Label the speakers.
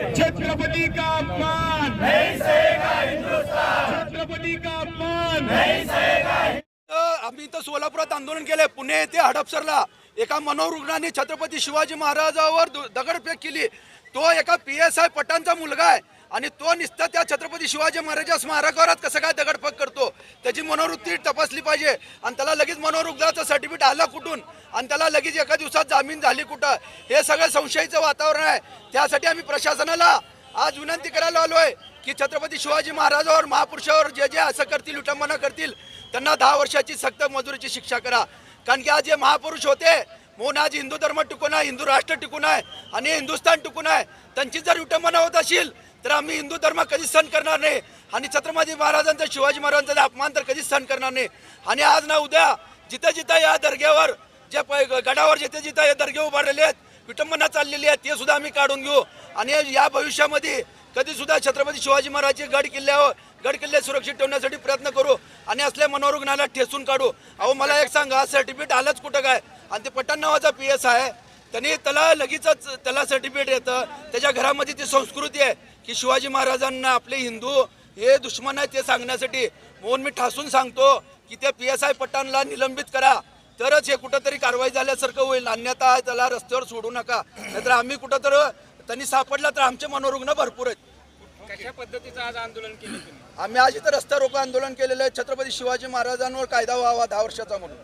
Speaker 1: छत्रपति का अपमान? छत्रपति का अपमान?
Speaker 2: आम्ही इथं सोलापुरात आंदोलन केलंय. पुणे येथे हडपसरला एका मनोरुग्णाने छत्रपती शिवाजी महाराजावर दगडफेक केली. तो एका पी एस आय पटांचा मुलगा आहे. आणि तो नुसता त्या छत्रपती शिवाजी महाराजा स्मारकावर कसं काय दगडफेक करतो? त्याची मनोवृत्ती तपासली पाहिजे. आणि त्याला लगेच मनोरुग्णाचं सर्टिफिकेट आलं कुठून? आणि त्याला लगेच एका दिवसात जामीन झाली कुठं? हे सगळं संशयाचं वातावरण आहे. त्यासाठी आम्ही प्रशासनाला आज विनंती करायला आलो आहे की छत्रपती शिवाजी महाराजावर महापुरुषावर जे जे असं करतील विटंबना करतील त्यांना दहा वर्षाची सक्त मजुरीची शिक्षा करा. कारण की आज जे महापुरुष होते म्हणून आज हिंदू धर्म टिकून आहे हिंदू राष्ट्र टिकून आहे आणि हिंदुस्थान टिकून आहे. त्यांची जर विटंबना होत असेल तर आम्ही हिंदू धर्म कधी सहन करणार नाही. आणि छत्रपती महाराजांचा शिवाजी महाराजांचा अपमान तर कधीच सहन करणार नाही. आणि आज ना उद्या जिथं जिथं या दर्ग्यावर जे प- गडावर जिथे जिथं हे दर्गे उभारलेले आहेत विटंबना चाललेली आहे ते सुद्धा आम्ही काढून घेऊ. आणि या भविष्यामध्ये कधी सुद्धा छत्रपती शिवाजी महाराजचे गड किल्ल्यावर गड किल्ले सुरक्षित ठेवण्यासाठी प्रयत्न करू. आणि असल्या मनोरुग्णाला ठेचून काढू. अहो मला एक सांगा सर्टिफिकेट आलंच कुठं काय? आणि ते पठाण नावाचा पी एस आहे. त्यांनी त्याला लगेचच त्याला सर्टिफिकेट येतं. त्याच्या घरामध्ये ती संस्कृती आहे की शिवाजी महाराजांना आपले हिंदू हे दुश्मन आहे ते सांगण्यासाठी. म्हणून मी ठासून सांगतो की त्या पी एस आय पठाणला निलंबित करा. तरच हे कुठंतरी कारवाई झाल्यासारखं होईल. अन्यथा त्याला रस्त्यावर सोडू नका. नाहीतर आम्ही कुठं तर त्यांनी सापडला तर आमचे मनोरुग्ण भरपूर आहेत.
Speaker 3: कशा पद्धतीचं आज आंदोलन केलं
Speaker 2: आम्ही आज इथं रस्ता रोको आंदोलन केलेलं आहे. छत्रपती शिवाजी महाराजांवर कायदा व्हावा दहा वर्षाचा म्हणून.